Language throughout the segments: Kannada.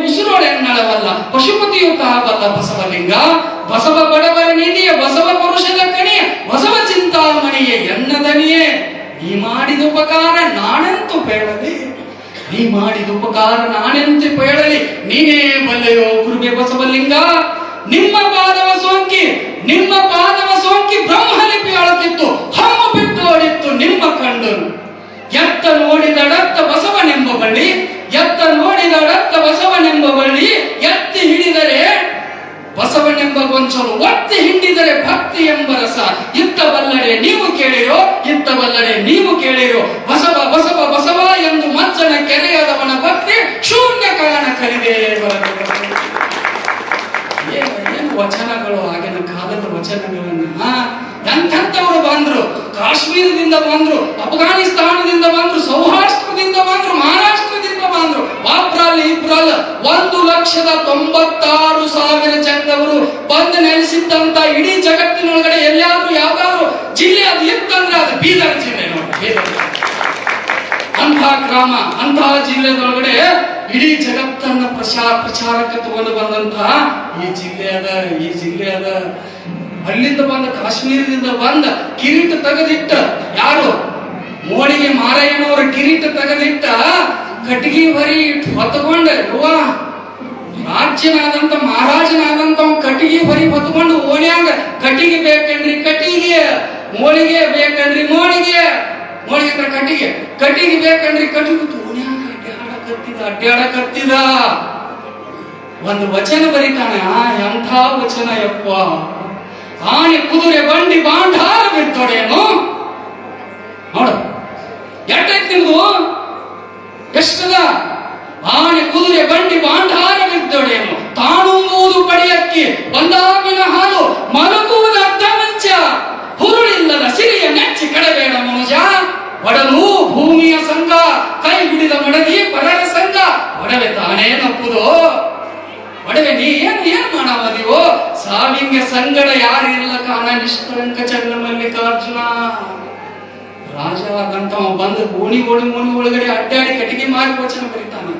ಉಸಿರೋಳೆನ್ನಳವಲ್ಲ ಪಶುಪತಿಯು ತಾಬಲ್ಲ ಬಸವಲಿಂಗ. ಬಸವ ಬಡವರ ನಿಧಿಯ ಬಸವ ಪುರುಷದ ಕಣಿಯ ಬಸವ ಚಿಂತಾಮಣಿಯ ಎನ್ನದನಿಯೇ ನೀ ಮಾಡಿದ ಉಪಕಾರ ನಾನೆಂತು ಬೇಡದೆ ನೀ ಮಾಡಿದ ಉಪಕಾರ ನಾನೆಂತು ಬೇಡಲಿ ನೀನೇ ಬಲ್ಲೆಯೋ ಗುರುಬೆ ಬಸವಲಿಂಗ. ನಿಮ್ಮ ಪಾದವ ಸೋಂಕಿ, ನಿಮ್ಮ ಪಾದವ ಸೋಂಕಿ ಬ್ರಹ್ಮಲಿಪಿ ಅಳತಿತ್ತು ಹಮ್ಮು ಬಿಟ್ಟು ಅಳಿತ್ತು ನಿಮ್ಮ ಕಂಡನು ಎತ್ತ ನೋಡಿದಡತ್ತ ಬಸವನೆಂಬ ಬಳ್ಳಿ ಎತ್ತ ನೋಡಿದಡತ್ತ ಬಸವನೆಂಬ ಬಳ್ಳಿ ಎತ್ತಿ ಹಿಡಿದರೆ ಬಸವನೆಂಬ ಗೊಂಚಲು ಒತ್ತಿ ಹಿಂಡಿದರೆ ಭಕ್ತಿ ಎಂಬ ರಸ. ಇತ್ತ ಬಲ್ಲಡೆ ನೀವು ಕೇಳಿರೋ, ಇತ್ತ ಬಲ್ಲಡೆ ನೀವು ಕೇಳಿರೋ. ಬಸವ ಬಸವ ಬಸವ ಎಂದು ಮಜ್ಜನ ಕೆರೆಯದವನ ಭಕ್ತಿ ಶೂನ್ಯ ಕಾರಣ ಕಲಿದೆ ಏನು ವಚನಗಳು ಆಗಿನ ಕಾಲದ ವಚನಗಳನ್ನ? ಎಂಥವರು ಬಂದ್ರು? ಕಾಶ್ಮೀರದಿಂದ ಬಂದ್ರು, ಅಫ್ಘಾನಿಸ್ತಾನದಿಂದ ಬಂದ್ರು ಸೌರಾಷ್ಟ್ರದಿಂದ ಬಂದ್ರು ಮಹಾರಾಷ್ಟ್ರದಿಂದ ಮಾತ್ರ ಅಲ್ಲಿ ಇಬ್ಬರಲ್ಲ ಒಂದು ಲಕ್ಷದ ತೊಂಬತ್ತಾರು ಸಾವಿರ ಜನರವರು ಬಂದು ನೆಲೆಸಿದ್ದಂತ ಇಡೀ ಜಗತ್ತಿನೊಳಗಡೆ ಎಲ್ಲಾದ್ರೂ ಯಾವ್ದಾದ್ರು ಜಿಲ್ಲೆ ಅದು ಇತ್ತಂದ್ರೆ ಅದು ಬೀದರ್ ಜಿಲ್ಲೆ ನೋಡಿ. ಅಂತಹ ಗ್ರಾಮ ಅಂತಹ ಜಿಲ್ಲೆದೊಳಗಡೆ ಇಡೀ ಜಗತ್ತನ್ನ ಪ್ರಚಾರ ಪ್ರಚಾರಕ್ಕೆ ತಗೊಂಡು ಬಂದಂತಹ ಈ ಜಿಲ್ಲೆ ಅದ, ಈ ಜಿಲ್ಲೆ ಅದ. ಅಲ್ಲಿಂದ ಬಂದ ಕಾಶ್ಮೀರದಿಂದ ಬಂದ ಕಿರೀಟ ತೆಗೆದಿಟ್ಟ ಯಾರು? ಮೋಡಿಗೆ ಮಾರಯ್ಯನವರ ಕಿರೀಟ ತೆಗೆದಿಟ್ಟ ಬರಿ ಇಟ್ಟು ಹೊತ್ತಕೊಂಡ, ಯವ್ವ, ರಾಜ್ಯನಾದಂತ ಮಹಾರಾಜನಾದಂತ ಕಟ್ಟಿಗೆ ಹೊರಿ ಹೊತ್ಕೊಂಡು ಓಣ್ಯಾಗ, ಕಟ್ಟಿಗೆ ಬೇಕಂದ್ರಿ ಕಟ್ಟಿಗೆ, ಮೋಳಿಗೆ ಬೇಕನ್ರಿ ಮೋಳಿಗೆ ಮೋಳಿಗೆ ಹತ್ರ ಕಟ್ಟಿಗೆ ಕಟ್ಟಿಗೆ ಬೇಕನ್ರಿ ಕಟ್ಟಿಗೆ ಓಣ್ಯಾಗ ಅಡ್ಡಾಡಕತ್ತಿದ ಅಡ್ಡಾಡಕತ್ತಿದ ಒಂದು ವಚನ ಬರೀತಾನೆ, ಆ ಎಂಥ ವಚನ ಯಪ್ಪ ಆನೆ ಕುದುರೆ ಬಂಡಿ ಬಾಂಡಾರ ಬಿಡ್ತೋಡೇನು ಬಂಡಿ ಬಾಂಡಾರ ಬಿದ್ದೊಡೆಯನು ತಾನುಂಬುವುದು ಪಡೆಯಕ್ಕೆ ಬಂದಾಗಿನ ಹಾಲು ಮಲಗುವುದು ಅರ್ಧ ಮಂಚ ಹುರುಳಿಲ್ಲದ ಸಿರಿಯ ನೆಚ್ಚಿ ಕಡಬೇಡ ಮನುಜ. ಒಡಲು ಭೂಮಿಯ ಸಂಘ, ಕೈ ಹಿಡಿದ ಮಡದಿ ಪರರ ಸಂಘ. ಒಡವೆ ತಾನೇ ತಪ್ಪುದು ಒಡವೆ ನೀ ಏನ್ ಏನ್ ಮಾಡಾವದಿವೋ? ಸಾವಿಂಗೆ ಸಂಗಡ ಯಾರಿಲ್ಲ ಕಾಣ ನಿಷ್ಕಳಂಕ ಚಂದ್ರ ಮಲ್ಲಿಕಾರ್ಜುನ. ರಾಜ ಆದಂತವ ಬಂದು ಗೋಣಿ ಗೋಣಿ ಮೋಣಿ ಒಳಗಡೆ ಅಡ್ಡಾಡಿ ಕಟ್ಟಿಗೆ ಮಾರಿ ವಚನ ಬರೀತಾನೆ.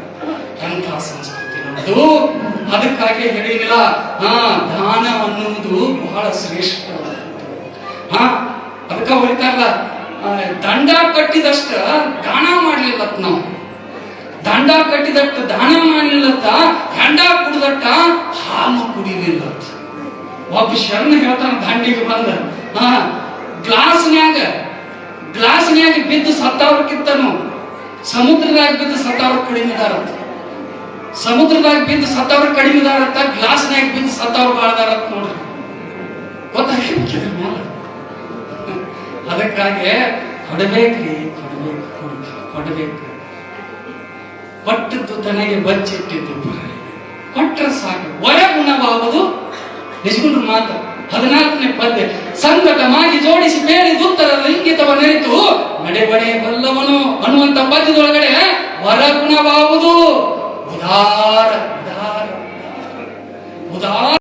ಎಂಥ ಸಂಸ್ಕೃತಿ ನಮ್ಮದು ಅದಕ್ಕಾಗಿ ಹೇಳಿದಿಲ್ಲ ಹಾ, ದಾನ ಅನ್ನುವುದು ಬಹಳ ಶ್ರೇಷ್ಠವಾದದ್ದು ಹಾ, ಅದಕ್ಕ ಹೊಡಿತಾರಲ್ಲ ದಂಡ ಕಟ್ಟಿದಷ್ಟ ದಾನ ಮಾಡ್ಲಿಲ್ಲತ್ ನಾವು. ದಂಡ ಕಟ್ಟಿದಷ್ಟು ದಾನ ಮಾಡ್ಲಿಲ್ಲತ್ತ, ದಂಡ ಕುಡಿದಟ್ಟ ಹಾಲು ಕುಡಿಲಿಲ್ಲತ್ತ ಒಬ್ಬ ಶರಣ ಹೇಳ್ತಾನ ದಂಡಿಗೆ ಬಂದ, ಹಾ, ಗ್ಲಾಸ್ನ್ಯಾಗ ಗ್ಲಾಸ್ನ್ಯಾಗ ಬಿದ್ದು ಸತ್ತವ್ರಕ್ಕಿಂತನು, ಸಮುದ್ರದಾಗ ಬಿದ್ದು ಸತ್ತವ್ರ ಕಡಿಮೆ ಇದಾರಂತ ಸಮುದ್ರದಾಗ ಬಿದ್ದು ಸತ್ತವ್ರ ಕಡಿಮೆ ಇದಾರಂತ ಗ್ಲಾಸ್ನ್ಯಾಗ ಬಿದ್ದು ಸತ್ತವ್ರ ಬಾಳ್ದಾರಂತ ನೋಡ್ರಿ. ಮ್ಯಾಲ? ಅದಕ್ಕಾಗಿ ಕೊಡಬೇಕ್ರಿ ಕೊಡಬೇಕು ಕೊಡಬೇಕು ಕೊಟ್ಟದ್ದು ತನಗೆ ಬಚ್ಚಿಟ್ಟಿದ್ದು ಕೊಟ್ಟರೆ ಸಾಕು. ಒಳ ಗುಣವಾಗುವುದು ನಿಜಗುಂಡ್ರ ಮಾತು ಹದಿನಾಲ್ಕನೇ ಪದ್ಯ. ಸಂಗಟ ಮಾಗಿ ಜೋಡಿಸಿ ಬೇರೆ ದುತ್ತರ ಲಿಂಗಿತವ ನೆರಿತು ನಡೆಬಡೆ ಬಲ್ಲವನು ಅನ್ನುವಂತ ಪದ್ಯದೊಳಗಡೆ ವರ उदार उदार उदार